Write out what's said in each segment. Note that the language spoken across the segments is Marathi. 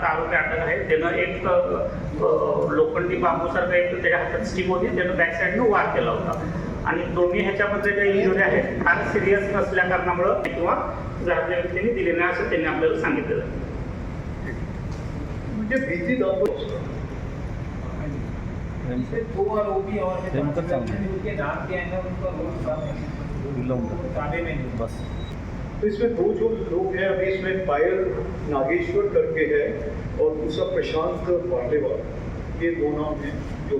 त्यानं एक लोखंडी बांबूसारखा एक त्याच्या हातात स्टीम होती. त्यानं बॅक साईडनं वार केला होता. आणि दोन्ही ह्याच्यामध्ये ज्या इंजुरी आहेत. फार सिरियस नसल्या कारणामुळं किंवा घरातल्या व्यक्तींनी दिले नाही असं त्यांनी आपल्याला सांगितलेलं. मुझे भीति दो आरोपी और नाम क्या है उनका रोल सामने बस. तो इसमें दो जो लोग हैं, अभी इसमें पायल नागेश्वर करके है और दूसरा प्रशांत पांडेवाल ये दो नाम हैं, जो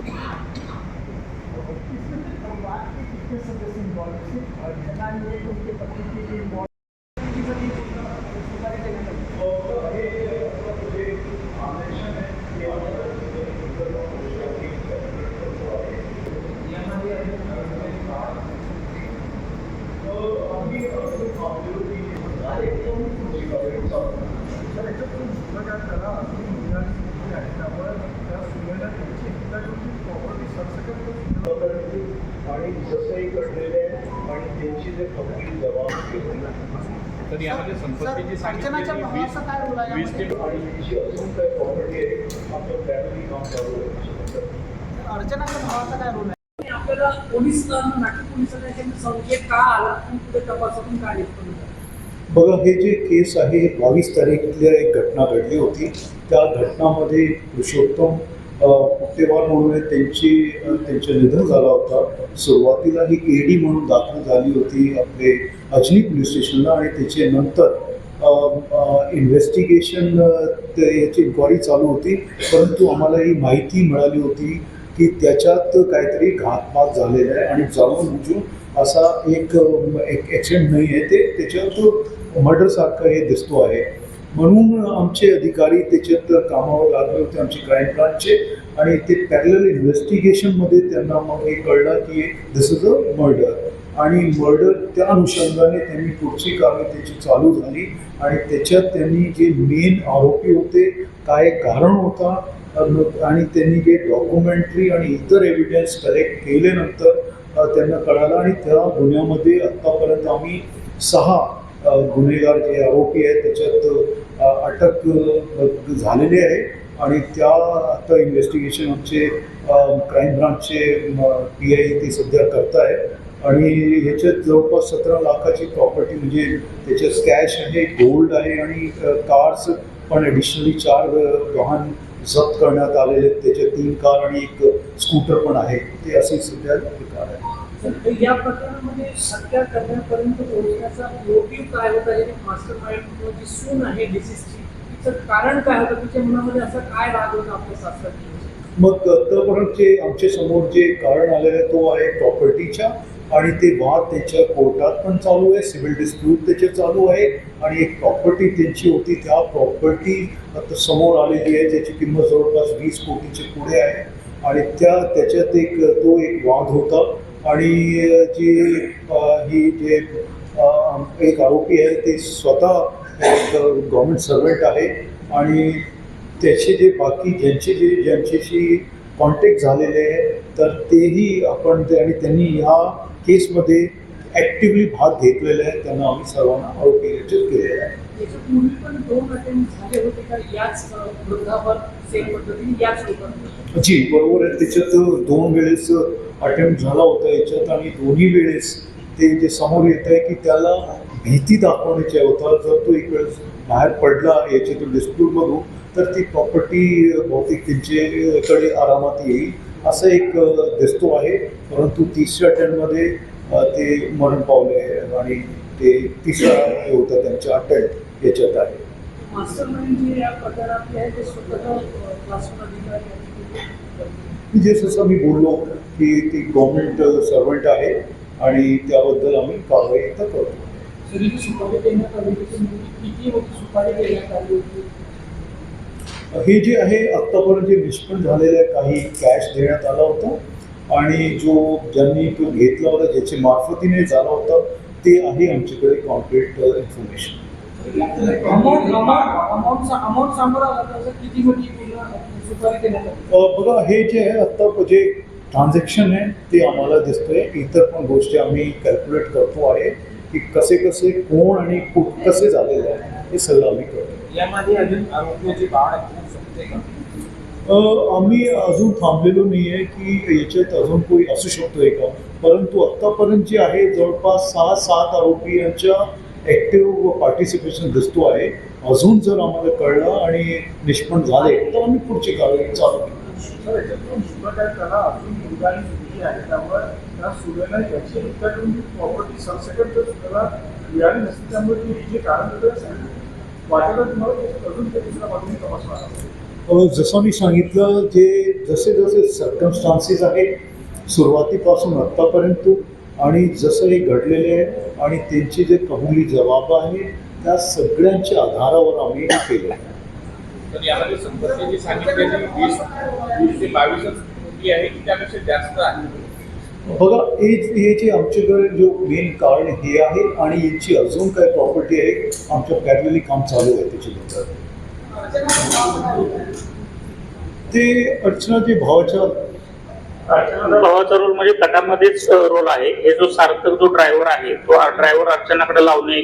आणि जसंही घडलेलं आणि त्यांची जे खबरी जबाब तर यामध्ये संपत्तीची आहे वीस ते? आणि जी अजून काय प्रॉपर्टी आहे. आपलं फॅमिली काम चालू आहे. अर्चनाच्या भावाचा काय रोल आहे आपल्याला पोलीस नाटक पोलिसांना संशय का आला पुढे तपासातून काय बघा हे जे केस आहे बावीस तारीखला एक घटना घडली होती. त्या घटनामध्ये पुरुषोत्तम अ, पुट्टेवार म्हणून त्यांची त्यांचं निधन झाला होता. सुरुवातीला ही एडी म्हणून दाखल झाली होती आपले अजनी पोलीस स्टेशनला आणि त्याचे नंतर इन्व्हेस्टिगेशन याची इन्क्वायरी चालू होती. परंतु आम्हाला ही माहिती मिळाली होती. की त्याच्यात काहीतरी घातपात झालेला आहे आणि जाऊन बुजून असा एक एक ॲक्सिडेंट नाही आहे. ते त्याच्यात मर्डरसारखं हे दिसतो आहे. म्हणून आमचे अधिकारी त्याच्यात कामावर लागले होते आमचे क्राईम ब्रांचचे आणि ते पॅरल इन्व्हेस्टिगेशनमध्ये त्यांना मग हे कळलं की दिस इज अ मर्डर आणि मर्डर त्या अनुषंगाने त्यांनी पुढची कामे त्याची चालू झाली. आणि त्याच्यात त्यांनी जे मेन आरोपी होते काय कारण होता आणि त्यांनी जे डॉक्युमेंटरी आणि इतर एव्हिडन्स कलेक्ट केल्यानंतर त्यांना कळालं आणि त्या गुन्ह्यामध्ये आत्तापर्यंत आम्ही सहा गुन्हेगार जे आरोपी आहेत त्याच्यात अटक झालेली आहे आणि त्या आता इन्व्हेस्टिगेशन आमचे क्राईम ब्रांचचे पी आय ते सध्या करताय. आणि ह्याच्यात जवळपास सतरा लाखाची प्रॉपर्टी म्हणजे त्याच्यात कॅश आहे गोल्ड आहे आणि कार्स पण ॲडिशनली चार वाहन जप्त करण्यात आलेले त्याच्यात तीन कार आणि एक स्कूटर पण आहे. ते असे सध्या कार आहे तर या प्रकरणामध्ये हत्या करण्यापर्यंत पोहोचण्याचा मोटिव्ह काय होता याने मास्टर माइंड किंवा जी सून आहे डिसीजची तिचं कारण काय होतं? तिच्या मनामध्ये असं काय राग होता आपल्या सासऱ्याची मग आतापर्यंत जे आमच्यासमोर जे कारण आलेलं आहे तो आहे प्रॉपर्टीच्या आणि ते वाद त्याच्या कोर्टात पण चालू आहे सिव्हिल डिस्प्यूट त्याचे चालू आहे आणि एक प्रॉपर्टी त्यांची होती त्या प्रॉपर्टी आता समोर आलेली आहे त्याची किंमत जवळपास वीस कोटीची पुढे आहे. आणि त्या त्याच्यात एक तो एक वाद होता. आणि जे ही जे एक आरोपी आहे ते स्वतः गव्हर्मेंट सर्वंट आहे. आणि त्याचे जे बाकी ज्यांचे जे ज्यांच्याशी कॉन्टॅक्ट झालेले आहे तर तेही आपण ते आणि त्यांनी ह्या केसमध्ये ॲक्टिव्हली भाग घेतलेला आहे. त्यांना आम्ही सर्वांना आरोपी रचित केलेला आहे. जी बरोबर आहे. त्याच्यात दोन वेळेस अटेम्प्ट झाला होता. याच्यात आणि दोन्ही वेळेस ते जे समोर येत आहे की त्याला भीती दाखवण्याची होता जर तो एक वेळेस बाहेर पडला याच्यातून डिस्प्यूटमधून तर ती प्रॉपर्टी बहुतेक त्यांच्याकडे आरामात येईल. असं एक दिसतो आहे. परंतु तिसऱ्या अटेम्प्टमध्ये अ, ते मरण पावले आणि ते तिसरा हे होतं त्यांच्या अटेम्प्ट याच्यात आहे. मास्टर माइंड जे या प्रकारातले आहे ते स्वतः क्लासरूम अधिकारी आहेत. जे जसं मी बोललो की ती गव्हर्नमेंट सर्वंट आहे आणि त्याबद्दल आम्ही कारवाई इथं करतो. हे जे आहे आत्तापर्यंत जे निष्पन्न झालेलं आहे काही कॅश देण्यात आला होता आणि जो ज्यांनी तो घेतला होता ज्याच्या मार्फतीने झाला होता ते आहे आमच्याकडे कॉन्क्रीट इन्फॉर्मेशन बघा हे जे आहे आत्ता जे ट्रान्झॅक्शन आहे ते आम्हाला दिसतंय. इतर पण गोष्टी आम्ही कॅल्क्युलेट करतो आहे की कसे कसे कोण आणि कुठ कसे झालेले आहे हे सगळं आम्ही करतो. यामध्ये अजून आरोपीची वाढ होऊ शकते का? आम्ही अजून थांबलेलो नाही आहे की याच्यात अजून कोणी असू शकतोय का? परंतु आत्तापर्यंत जे आहे जवळपास सहा सात आरोपी यांच्या ॲक्टिव्ह पार्टिसिपेशन दिसतो आहे. अजून जर आम्हाला कळलं आणि निष्पन्न झाले तर आम्ही पुढची कारवाई चालू त्यामुळे जसं मी सांगितलं जे जसे जसे सर्कमस्टान्सेस आहेत सुरुवातीपासून आत्तापर्यंत आणि जसं हे घडलेले आहे आणि त्यांचे जे कबुली जबाब आहे त्या सगळ्यांच्या आधारावर आम्ही हे केलं. तर यामध्ये संपत्ती जी सांगितलेली वीस वीस ते बावीसच कोटी आहे की त्यापेक्षा जास्त आहे. बघा हेच हे जे आमच्याकडे जो मेन कारण हे आहे आणि याची अजून काय प्रॉपर्टी आहे आमच्या पॅरलली काम चालू आहे त्याच्यानंतर. अर्चनाचा भावाचा ते अर्चनाचे भावाच्या अर्चना भावाचा रोल म्हणजे कटामध्येच रोल आहे. हे जो सार्थक जो ड्रायव्हर आहे तो ड्रायव्हर अर्चनाकडे लावणे